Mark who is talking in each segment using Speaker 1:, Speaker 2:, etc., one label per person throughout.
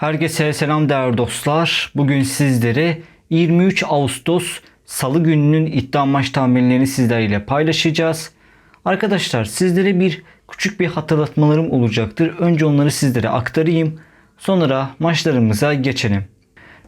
Speaker 1: Herkese selam değerli dostlar. Bugün sizlere 23 Ağustos Salı gününün iddia maç tahminlerini sizlerle paylaşacağız. Arkadaşlar sizlere bir küçük bir hatırlatmalarım olacaktır. Önce onları sizlere aktarayım. Sonra maçlarımıza geçelim.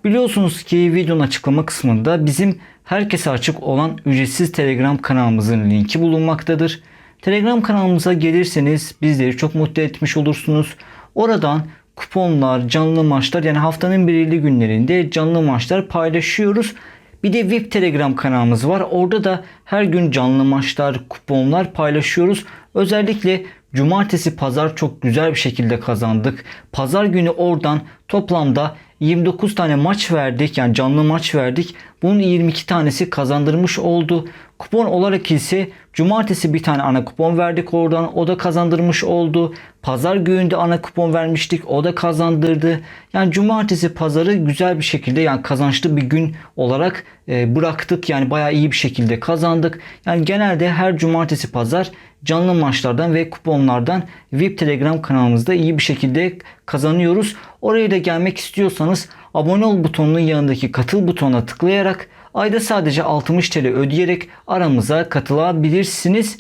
Speaker 1: Biliyorsunuz ki videonun açıklama kısmında bizim herkese açık olan ücretsiz Telegram kanalımızın linki bulunmaktadır. Telegram kanalımıza gelirseniz bizleri çok mutlu etmiş olursunuz. Oradan kuponlar, canlı maçlar yani haftanın belirli günlerinde canlı maçlar paylaşıyoruz. Bir de VIP Telegram kanalımız var. Orada da her gün canlı maçlar, kuponlar paylaşıyoruz. Özellikle cumartesi pazar çok güzel bir şekilde kazandık. Pazar günü oradan toplamda 29 tane maç verdik. Yani canlı maç verdik. Bunun 22 tanesi kazandırmış oldu. Kupon olarak ise cumartesi bir tane ana kupon verdik oradan. O da kazandırmış oldu. Pazar günü de ana kupon vermiştik. O da kazandırdı. Yani cumartesi pazarı güzel bir şekilde yani kazançlı bir gün olarak e, bıraktık. Yani bayağı iyi bir şekilde kazandık. Yani genelde her cumartesi pazar canlı maçlardan ve kuponlardan VIP Telegram kanalımızda iyi bir şekilde kazanıyoruz. Oraya da gelmek istiyorsanız abone ol butonunun yanındaki katıl butonuna tıklayarak ayda sadece 60 TL ödeyerek aramıza katılabilirsiniz.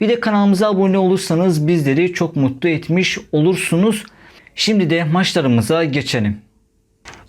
Speaker 1: Bir de kanalımıza abone olursanız bizleri çok mutlu etmiş olursunuz. Şimdi de maçlarımıza geçelim.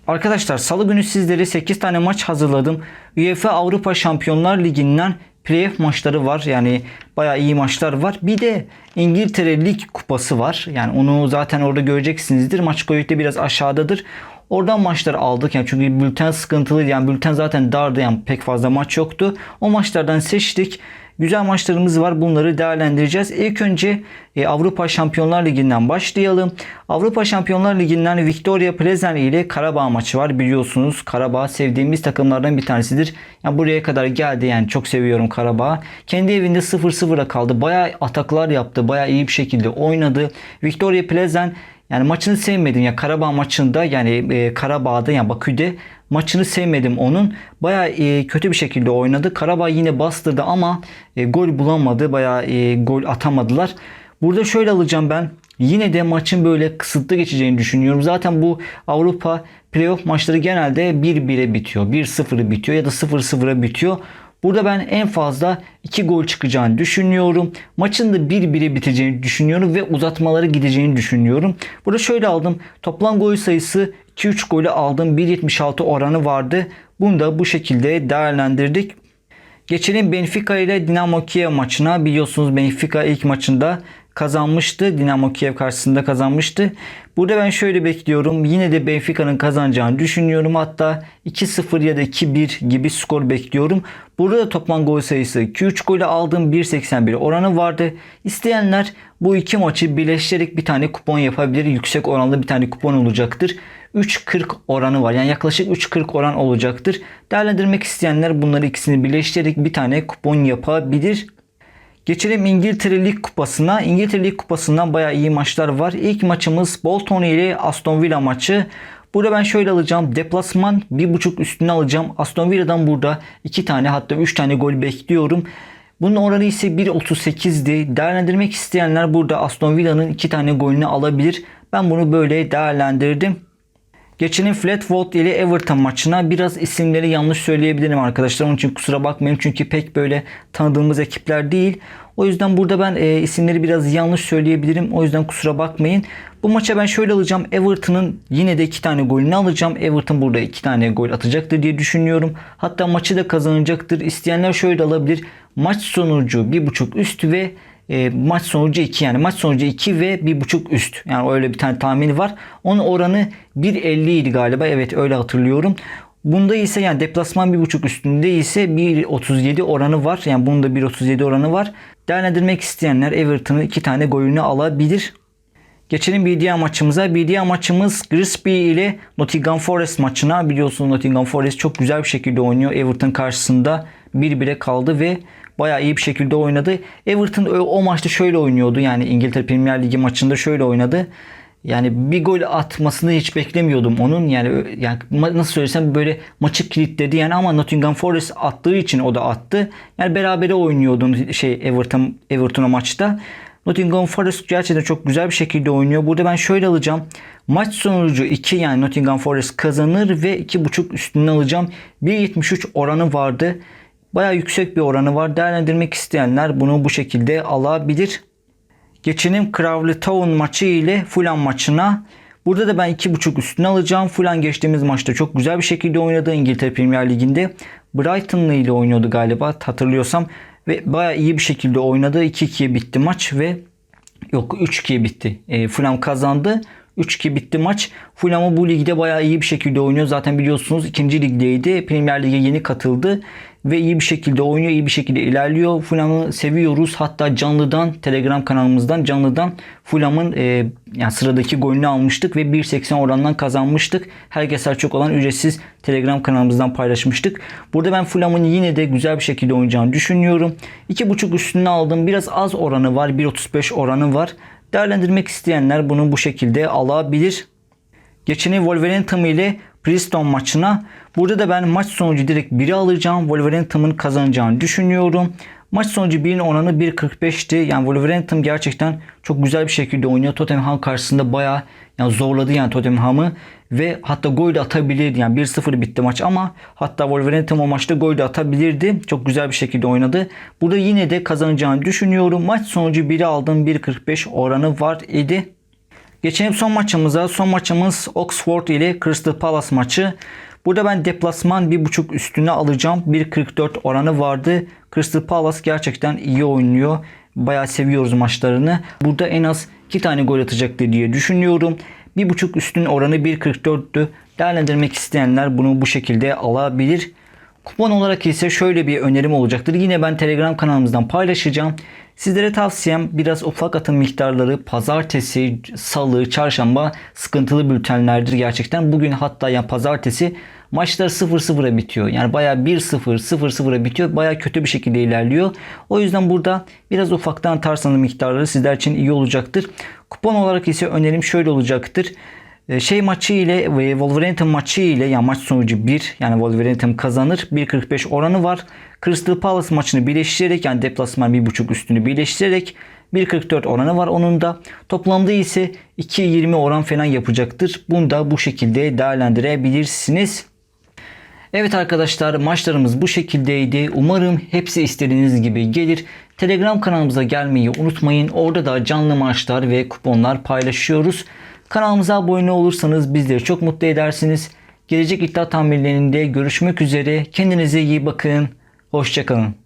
Speaker 1: Arkadaşlar salı günü sizlere 8 tane maç hazırladım. UEFA Avrupa Şampiyonlar Ligi'nden playoff maçları var. Yani bayağı iyi maçlar var. Bir de İngiltere Lig Kupası var. Yani onu zaten orada göreceksinizdir. Maç koyukta biraz aşağıdadır. Oradan maçları aldık yani çünkü bülten sıkıntılıydı yani bülten zaten dardı yani pek fazla maç yoktu. O maçlardan seçtik. Güzel maçlarımız var. Bunları değerlendireceğiz. İlk önce e, Avrupa Şampiyonlar Ligi'nden başlayalım. Avrupa Şampiyonlar Ligi'nden Victoria Plezen ile Karabağ maçı var. Biliyorsunuz Karabağ sevdiğimiz takımlardan bir tanesidir. Yani buraya kadar geldi yani çok seviyorum Karabağ. Kendi evinde 0-0'a kaldı. Bayağı ataklar yaptı. Bayağı iyi bir şekilde oynadı. Victoria Plezen yani maçını sevmedim. Ya Karabağ maçında yani e, Karabağ'da yani Bakü'de maçını sevmedim onun. Baya e, kötü bir şekilde oynadı. Karabağ yine bastırdı ama e, gol bulamadı. Baya e, gol atamadılar. Burada şöyle alacağım ben. Yine de maçın böyle kısıtlı geçeceğini düşünüyorum. Zaten bu Avrupa playoff maçları genelde 1-1'e bitiyor. 1-0'ı bitiyor ya da 0-0'a bitiyor. Burada ben en fazla 2 gol çıkacağını düşünüyorum. Maçın da 1-1'e biteceğini düşünüyorum ve uzatmalara gideceğini düşünüyorum. Burada şöyle aldım. Toplam gol sayısı 2-3 golü aldım. 1.76 oranı vardı. Bunu da bu şekilde değerlendirdik. Geçelim Benfica ile Dinamo Kiev maçına. Biliyorsunuz Benfica ilk maçında kazanmıştı. Dinamo Kiev karşısında kazanmıştı. Burada ben şöyle bekliyorum. Yine de Benfica'nın kazanacağını düşünüyorum. Hatta 2-0 ya da 2-1 gibi skor bekliyorum. Burada da toplam gol sayısı 2-3 golü aldım. 1.81 oranı vardı. İsteyenler bu iki maçı birleştirerek bir tane kupon yapabilir. Yüksek oranlı bir tane kupon olacaktır. 3.40 oranı var. Yani yaklaşık 3.40 oran olacaktır. Değerlendirmek isteyenler bunları ikisini birleştirerek bir tane kupon yapabilir. Geçelim İngiltere Lig Kupası'na. İngiltere Lig Kupası'ndan bayağı iyi maçlar var. İlk maçımız Bolton ile Aston Villa maçı. Burada ben şöyle alacağım. Deplasman 1.5 üstüne alacağım. Aston Villa'dan burada 2 tane hatta 3 tane gol bekliyorum. Bunun oranı ise 1.38'di. Değerlendirmek isteyenler burada Aston Villa'nın 2 tane golünü alabilir. Ben bunu böyle değerlendirdim. Geçelim Flatwood ile Everton maçına. Biraz isimleri yanlış söyleyebilirim arkadaşlar. Onun için kusura bakmayın. Çünkü pek böyle tanıdığımız ekipler değil. O yüzden burada ben e, isimleri biraz yanlış söyleyebilirim. O yüzden kusura bakmayın. Bu maça ben şöyle alacağım. Everton'ın yine de iki tane golünü alacağım. Everton burada iki tane gol atacaktır diye düşünüyorum. Hatta maçı da kazanacaktır. İsteyenler şöyle alabilir. Maç sonucu 1.5 üst ve e, maç sonucu 2 yani maç sonucu 2 ve 1.5 üst. Yani öyle bir tane tahmini var. Onun oranı 1.50 idi galiba. Evet öyle hatırlıyorum. Bunda ise yani deplasman 1.5 üstünde ise 1.37 oranı var. Yani bunun da 1.37 oranı var. Değerlendirmek isteyenler Everton'ın 2 tane golünü alabilir. Geçelim bir diğer maçımıza. Bir diğer maçımız Grimsby ile Nottingham Forest maçına. Biliyorsunuz Nottingham Forest çok güzel bir şekilde oynuyor. Everton karşısında 1-1'e kaldı ve bayağı iyi bir şekilde oynadı. Everton o maçta şöyle oynuyordu. Yani İngiltere Premier Ligi maçında şöyle oynadı. Yani bir gol atmasını hiç beklemiyordum onun. Yani yani nasıl söylesem böyle maçı kilitledi yani ama Nottingham Forest attığı için o da attı. Yani berabere oynuyordun şey Everton Everton'a maçta. Nottingham Forest gerçekten çok güzel bir şekilde oynuyor. Burada ben şöyle alacağım. Maç sonucu 2 yani Nottingham Forest kazanır ve 2.5 üstüne alacağım. 1.73 oranı vardı. Baya yüksek bir oranı var. Değerlendirmek isteyenler bunu bu şekilde alabilir. Geçelim Crawley Town maçı ile Fulham maçına. Burada da ben 2.5 üstüne alacağım. Fulham geçtiğimiz maçta çok güzel bir şekilde oynadı İngiltere Premier Ligi'nde. Brighton'la ile oynuyordu galiba hatırlıyorsam. Ve baya iyi bir şekilde oynadı. 2-2'ye bitti maç ve yok 3-2'ye bitti. E, Fulham kazandı. 3-2 bitti maç. Fulham'ı bu ligde bayağı iyi bir şekilde oynuyor. Zaten biliyorsunuz ikinci ligdeydi. Premier Lig'e yeni katıldı. Ve iyi bir şekilde oynuyor. iyi bir şekilde ilerliyor. Fulham'ı seviyoruz. Hatta canlıdan Telegram kanalımızdan canlıdan Fulham'ın e, yani sıradaki golünü almıştık ve 1.80 orandan kazanmıştık. Herkese çok olan ücretsiz Telegram kanalımızdan paylaşmıştık. Burada ben Fulham'ın yine de güzel bir şekilde oynayacağını düşünüyorum. 2.5 üstüne aldım. Biraz az oranı var. 1.35 oranı var. Değerlendirmek isteyenler bunu bu şekilde alabilir. Geçeni Wolverhampton ile Preston maçına. Burada da ben maç sonucu direkt 1'i alacağım. Wolverhampton'ın kazanacağını düşünüyorum. Maç sonucu 1'in oranı 1.45'ti. Yani Wolverhampton gerçekten çok güzel bir şekilde oynuyor. Tottenham karşısında bayağı yani zorladı yani Tottenham'ı ve hatta gol de atabilirdi. Yani 1-0 bitti maç ama hatta Wolverhampton o maçta gol de atabilirdi. Çok güzel bir şekilde oynadı. Burada yine de kazanacağını düşünüyorum. Maç sonucu 1'i aldım. 1.45 oranı var idi. Geçelim son maçımıza. Son maçımız Oxford ile Crystal Palace maçı. Burada ben deplasman 1.5 üstüne alacağım. 1.44 oranı vardı. Crystal Palace gerçekten iyi oynuyor. Bayağı seviyoruz maçlarını. Burada en az 2 tane gol atacaktır diye düşünüyorum. 1.5 üstün oranı 1.44'tü. Değerlendirmek isteyenler bunu bu şekilde alabilir. Kupon olarak ise şöyle bir önerim olacaktır. Yine ben Telegram kanalımızdan paylaşacağım. Sizlere tavsiyem biraz ufak atım miktarları pazartesi, salı, çarşamba sıkıntılı bültenlerdir gerçekten. Bugün hatta ya pazartesi maçlar 0-0'a bitiyor. Yani bayağı 1-0, 0-0'a bitiyor. Bayağı kötü bir şekilde ilerliyor. O yüzden burada biraz ufaktan atarsanız miktarları sizler için iyi olacaktır. Kupon olarak ise önerim şöyle olacaktır. E, şey maçı ile ve Wolverhampton maçı ile yani maç sonucu 1 yani Wolverhampton kazanır. 1.45 oranı var. Crystal Palace maçını birleştirerek yani deplasman 1.5 üstünü birleştirerek 1.44 oranı var onun da. Toplamda ise 2.20 oran falan yapacaktır. Bunu da bu şekilde değerlendirebilirsiniz. Evet arkadaşlar maçlarımız bu şekildeydi. Umarım hepsi istediğiniz gibi gelir. Telegram kanalımıza gelmeyi unutmayın. Orada da canlı maçlar ve kuponlar paylaşıyoruz. Kanalımıza abone olursanız bizleri çok mutlu edersiniz. Gelecek iddia tahminlerinde görüşmek üzere. Kendinize iyi bakın. Hoşçakalın.